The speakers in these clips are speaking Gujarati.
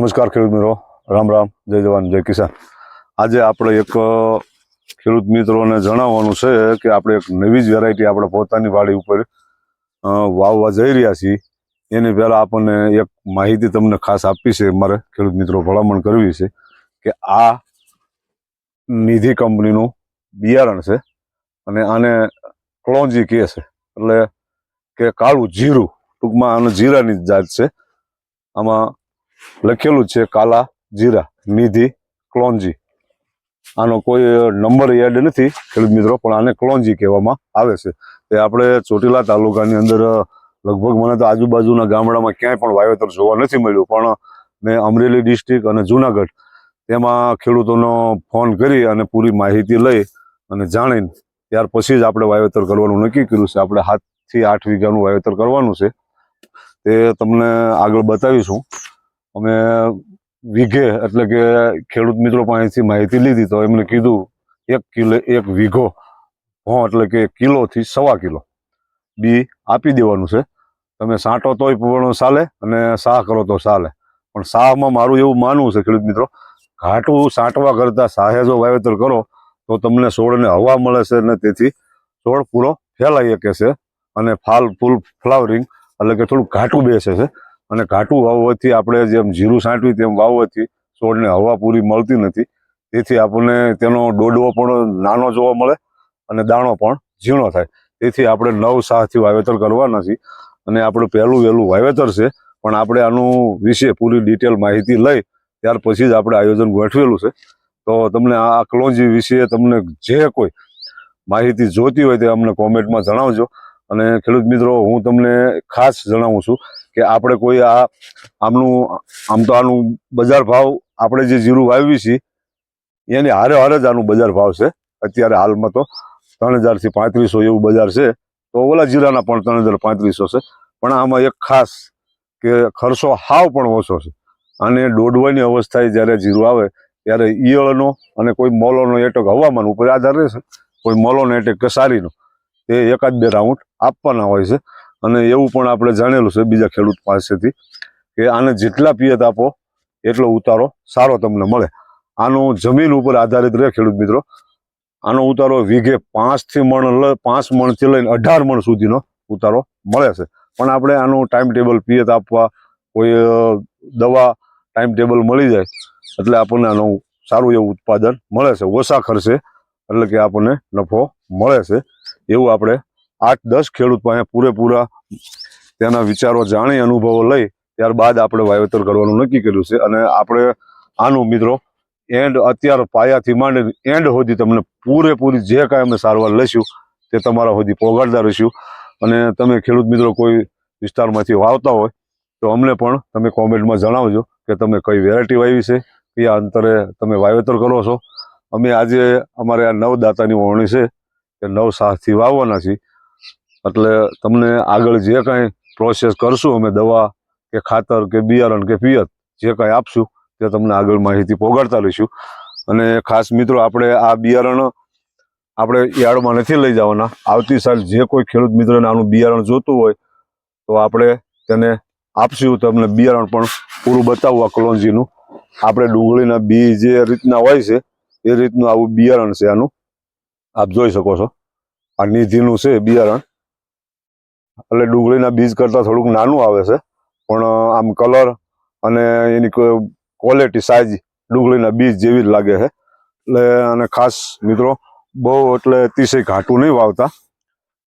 નમસ્કાર ખેડૂત મિત્રો. રામ રામ. જય જવાન, જય કિસાન. આજે આપણે એક ખેડૂત મિત્રોને જણાવવાનું છે કે આપણે એક નવી જ વેરાયટી આપણે પોતાની વાડી ઉપર વાવવા જઈ રહ્યા છીએ. એની પહેલાં આપણને એક માહિતી તમને ખાસ આપી છે, મારે ખેડૂત મિત્રો ભલામણ કરવી છે કે આ નિધિ કંપનીનું બિયારણ છે અને આને ક્લોંજી કહે છે. એટલે કે કાળું જીરું ટૂંકમાં આને જીરાની જાત છે. આમાં લખેલું છે કાલા જીરા, નિધિ, ક્લોન્જી. આનો કોઈ નંબર એડ નથી, ખેડૂત મિત્રો, પણ આને ક્લોન્જી કહેવામાં આવે છે. તે આપણે ચોટીલા તાલુકાની અંદર લગભગ મને તો આજુબાજુના ગામડામાં ક્યાંય પણ વાવેતર જોવા નથી મળ્યું, પણ મેં અમરેલી ડિસ્ટ્રિક્ટ અને જુનાગઢ તેમાં ખેડૂતોનો ફોન કરી અને પૂરી માહિતી લઈ અને જાણીને ત્યાર પછી જ આપણે વાવેતર કરવાનું નક્કી કર્યું છે. આપણે સાતથી આઠ વીઘાનું વાવેતર કરવાનું છે. તે તમને આગળ બતાવીશું. અમે વીઘે, એટલે કે ખેડૂત મિત્રો પાસેથી માહિતી લીધી તો એમણે કીધું, એક કિલો, એક વીઘો ભોં એટલે કે કિલોથી સવા કિલો. બી આપી દેવાનું છે. તમે સાંટો તોય પણ ચાલે અને સાહ કરો તો ચાલે. પણ સાહમાં મારું એવું માનવું છે ખેડૂત મિત્રો, ઘાટું સાંટવા કરતાં સાહે જો વાવેતર કરો, તો તમને છોડને હવા મળે છે અને તેથી છોડ પૂરો ફેલાઈ શકે છે અને ફાલ, ફૂલ ફ્લાવરિંગ, એટલે કે થોડું ઘાટું બેસે છે. અને ઘાટું વાવવાથી આપણે જેમ જીરું છાંટવી તેમ વાવવાથી છોડને હવા પૂરી મળતી નથી. તેથી આપણને તેનો ડોડવો પણ નાનો જોવા મળે અને દાણો પણ ઝીણો થાય. તેથી આપણે નવ સાહથી વાવેતર કરવાના છીએ અને આપણું પહેલું વહેલું વાવેતર છે. પણ આપણે આનું વિશે પૂરી ડિટેલ માહિતી લઈ ત્યાર પછી જ આપણે આયોજન ગોઠવેલું છે. તો તમને આ ક્લોજી વિશે તમને જે કોઈ માહિતી જોતી હોય તે અમને કોમેન્ટમાં જણાવજો. અને ખેડૂત મિત્રો, હું તમને ખાસ જણાવું છું કે આપણે કોઈ આ આમનું, આમ તો આનું બજાર ભાવ આપણે જે જીરું વાવ્યું છીએ, એની હારે હારે જ આનું બજાર ભાવ છે. અત્યારે હાલમાં તો ત્રણ હજારથી પાંત્રીસો એવું બજાર છે. તો ઓલા જીરાના પણ ત્રણ હજાર પાંત્રીસો છે. પણ આમાં એક ખાસ કે ખર્ચો હાવ પણ ઓછો છે. અને દોડવાની અવસ્થાએ જ્યારે જીરું આવે, ત્યારે ઈયળનો અને કોઈ મોલોનો એટક હવામાન ઉપર આધાર રહેશે. કોઈ મોલોનો એટેક કે સારીનો એ એકાદ બે રાઉન્ડ આપવાના હોય છે. અને એવું પણ આપણે જાણેલું છે બીજા ખેડૂત પાસેથી કે આને જેટલા પિયત આપો, એટલો ઉતારો સારો તમને મળે. આનો જમીન ઉપર આધારિત રહે ખેડૂત મિત્રો. આનો ઉતારો વીઘે પાંચથી મણ પાંચ મણથી લઈને અઢાર મણ સુધીનો ઉતારો મળે છે. પણ આપણે આનું ટાઈમ ટેબલ પિયત આપવા કોઈ દવા ટાઈમ ટેબલ મળી જાય, એટલે આપણને આનું સારું એવું ઉત્પાદન મળે છે. ઓછા ખર્ચે એટલે કે આપણને નફો મળે છે. એવું આપણે આઠ, દસ ખેડૂત પાસે પૂરેપૂરા તેના વિચારો જાણી, અનુભવો લઈ ત્યારબાદ આપણે વાવેતર કરવાનું નક્કી કર્યું છે. અને આપણે આનું મિત્રો એન્ડ અત્યારે પાયાથી માંડી એન્ડ સુધી તમને પૂરેપૂરી જે કાંઈ અમે સારવાર લઈશું તે તમારા સુધી પહોંચાડતા રહીશું. અને તમે ખેડૂત મિત્રો કોઈ વિસ્તારમાંથી વાવતા હોય તો અમને પણ તમે કોમેન્ટમાં જણાવજો કે તમે કઈ વેરાયટી વાવી છે, કયા અંતરે તમે વાવેતર કરો છો. અમે આજે અમારે આ નવ દાતાની વવણી છે કે નવ સાતથી વાવવાના છીએ. એટલે તમને આગળ જે કાંઈ પ્રોસેસ કરશું અમે દવા કે ખાતર કે બિયારણ કે પિયત, જે કાંઈ આપશું, તે તમને આગળ માહિતી પહોંચાડતા રહીશું. અને ખાસ મિત્રો, આપણે આ બિયારણ આપણે યાર્ડમાં નથી લઈ જવાના. આવતી સાલ જે કોઈ ખેડૂત મિત્રને આનું બિયારણ જોતું હોય, તો આપણે તેને આપશું. તમને બિયારણ પણ પૂરું બતાવવું આ કલોંજીનું આપણે ડુંગળીના બી જે રીતના હોય છે, એ રીતનું આવું બિયારણ છે આનું. આપ જોઈ શકો છો. આ નિધિનું છે બિયારણ. એટલે ડુંગળીના બીજ કરતાં થોડુંક નાનું આવે છે. પણ આમ કલર અને એની ક્વોલિટી સાઇઝ ડુંગળીના બીજ જેવી જ લાગે છે. એટલે, અને ખાસ મિત્રો, બહુ એટલે અતિશય ઘાટું નહીં વાવતા.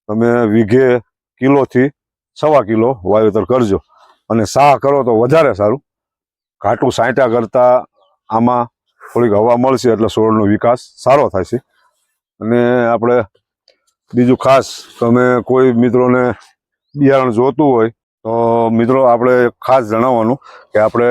તમે વીઘે કિલોથી સવા કિલો વાવેતર કરજો. અને સાહ કરો તો વધારે સારું. ઘાટું સાંટા કરતાં આમાં થોડીક હવા મળશે એટલે છોડનો વિકાસ સારો થાય છે. અને આપણે બીજું ખાસ, તમે કોઈ મિત્રોને બિયારણ જોતું હોય, તો મિત્રો આપણે ખાસ જણાવવાનું કે આપણે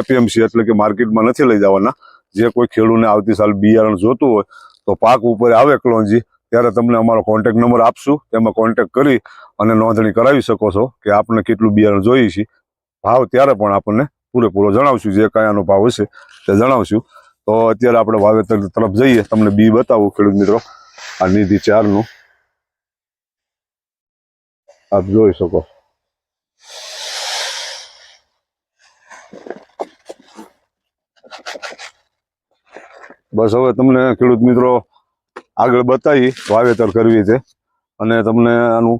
એપીએમસી એટલે કે માર્કેટમાં નથી લઈ જવાના. જે કોઈ ખેડૂતને આવતી સાલ બિયારણ જોતું હોય, તો પાક ઉપર આવે ક્લોન્જી, ત્યારે તમને અમારો કોન્ટેક નંબર આપશું. તેમાં કોન્ટેક કરી અને નોંધણી કરાવી શકો છો કે આપને કેટલું બિયારણ જોઈએ છે ભાવ ત્યારે પણ આપણને પૂરેપૂરો જણાવશું, જે કયાનો ભાવ હશે તે જણાવશું. તો અત્યારે આપણે વાવેતર તરફ જઈએ, તમને બી બતાવું ખેડૂત મિત્રો. આ નિધિ ચારનું આપ જોઈ શકો. બસ હવે તમને ખેડૂત મિત્રો આગળ બતાવી વાવેતર કરવી છે અને તમને આનું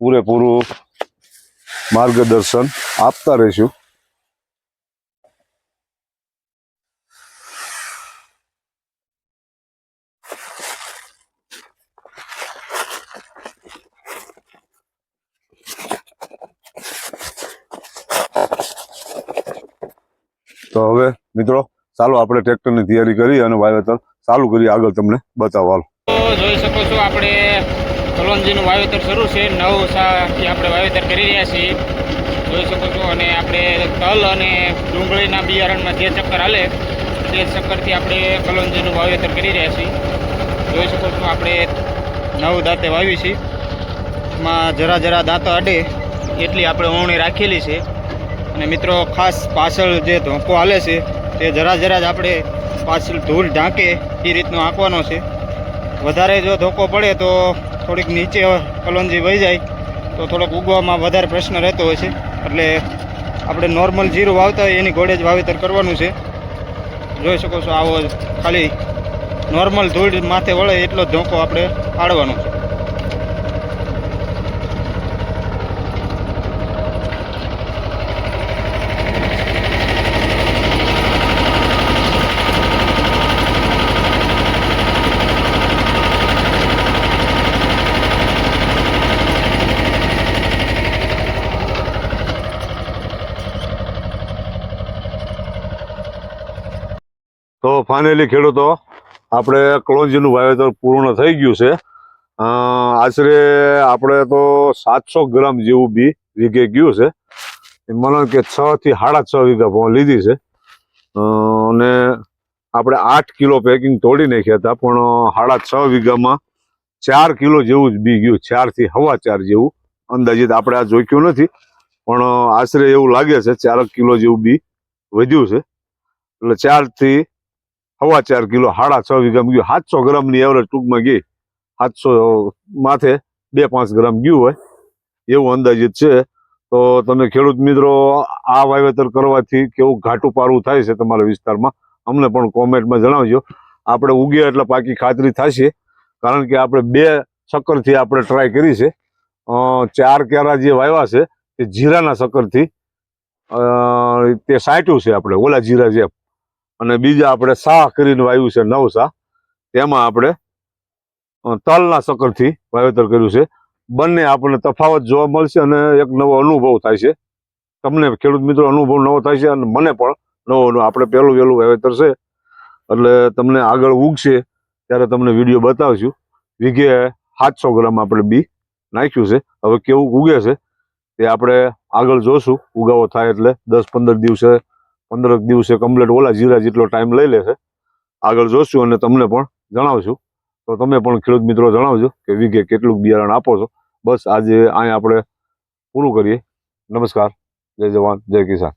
પૂરેપૂરું માર્ગદર્શન આપતા રહીશું. તો હવે મિત્રો, ચાલો આપણે ટ્રેક્ટરની તૈયારી કરી અને વાવેતર ચાલુ કરી આગળ તમને બતાવવા જોઈ શકો છો આપણે કલોંજીનું વાવેતર શરૂ છે. નવ સાથી આપણે વાવેતર કરી રહ્યા છીએ. જોઈ શકો છો અને આપણે તલ અને ડુંગળીના બિયારણમાં જે ચક્કર હાલે, તે ચક્કરથી આપણે કલોંજીનું વાવેતર કરી રહ્યા છીએ. જોઈ શકો છો આપણે નવ દાંતે વાવી છીએ એમાં જરા જરા દાંતો અડે એટલી આપણે ઓવણી રાખેલી છે. અને મિત્રો, ખાસ પાછળ જે ધોકો હાલે છે, તે જરા જરા જ આપણે પાછળ ધૂળ ઢાંકે એ રીતનો આંકવાનો છે. વધારે જો ધોકો પડે તો થોડીક નીચે કલોંજી વહી જાય, તો થોડોક ઉગવામાં વધારે પ્રશ્ન રહેતો હોય છે. એટલે આપણે નોર્મલ જીરું વાવતા હોય એની ઘોડે જ વાવેતર કરવાનું છે. જોઈ શકો છો આવો ખાલી નોર્મલ ધૂળ માથે વળે એટલો ધોકો આપણે પાડવાનો છે. ફાઇનલી ખેડૂતો, આપણે કલોંજીનું વાવેતર પૂર્ણ થઈ ગયું છે. આશરે આપણે તો સાતસો ગ્રામ જેવું બી વીઘે ગયું છે. મને કે છ થી સાડા છ વીઘા લીધી છે. અને આપણે આઠ કિલો પેકિંગ તોડી નાખ્યા હતા, પણ સાડા છ વીઘામાં ચાર કિલો જેવું જ બી ગયું ચારથી હવા ચાર જેવું. અંદાજિત આપણે આ જોખ્યું નથી, પણ આશરે એવું લાગે છે, ચાર કિલો જેવું બી વધ્યું છે. એટલે ચાર સવા ચાર કિલો સાડા છ વીઘામાં ગયું સાતસો ગ્રામની એવરેજ ટૂંકમાં ગઈ. સાતસો માથે બે પાંચ ગ્રામ ગયું હોય. એવું અંદાજિત છે. તો તમે ખેડૂત મિત્રો, આ વાવેતર કરવાથી કેવું ઘાટું પારું થાય છે તમારા વિસ્તારમાં? અમને પણ કોમેન્ટમાં જણાવજો. આપણે ઉગીએ એટલે પાકી ખાતરી થશે. કારણ કે આપણે બે ચક્કરથી આપણે ટ્રાય કરી છે. ચાર કેરા જે વાવ્યા છે તે જીરાના ચક્કરથી તે સાંટ્યું છે આપણે. ઓલા જીરા જેમ અને બીજા આપણે શાહ કરીને વાવ્યું છે નવ શાહ. તેમાં આપણે તલના સકરથી વાવેતર કર્યું છે. બંને આપણને તફાવત જોવા મળશે અને એક નવો અનુભવ થાય છે. તમને ખેડૂત મિત્રો અનુભવ નવો થાય છે અને મને પણ નવો આપણે પહેલું વહેલું વાવેતર છે. એટલે તમને આગળ ઉગશે ત્યારે તમને વીડિયો બતાવશું. વીઘે સાતસો ગ્રામ આપણે બી નાખ્યું છે. હવે કેવું ઉગે છે તે આપણે આગળ જોશું. ઉગાવો થાય એટલે દસ પંદર દિવસે પંદર દિવસે કમ્પ્લેટ ઓલા જીરા જેટલો ટાઈમ લઈ લેશે. આગળ જોશું અને તમને પણ જણાવશું. તો તમે પણ ખેડૂત મિત્રો જણાવજો કે વીઘે કેટલું બિયારણ આપો છો. બસ આજે અહીંયા આપણે પૂરું કરીએ. નમસ્કાર. જય જવાન. જય કિસાન.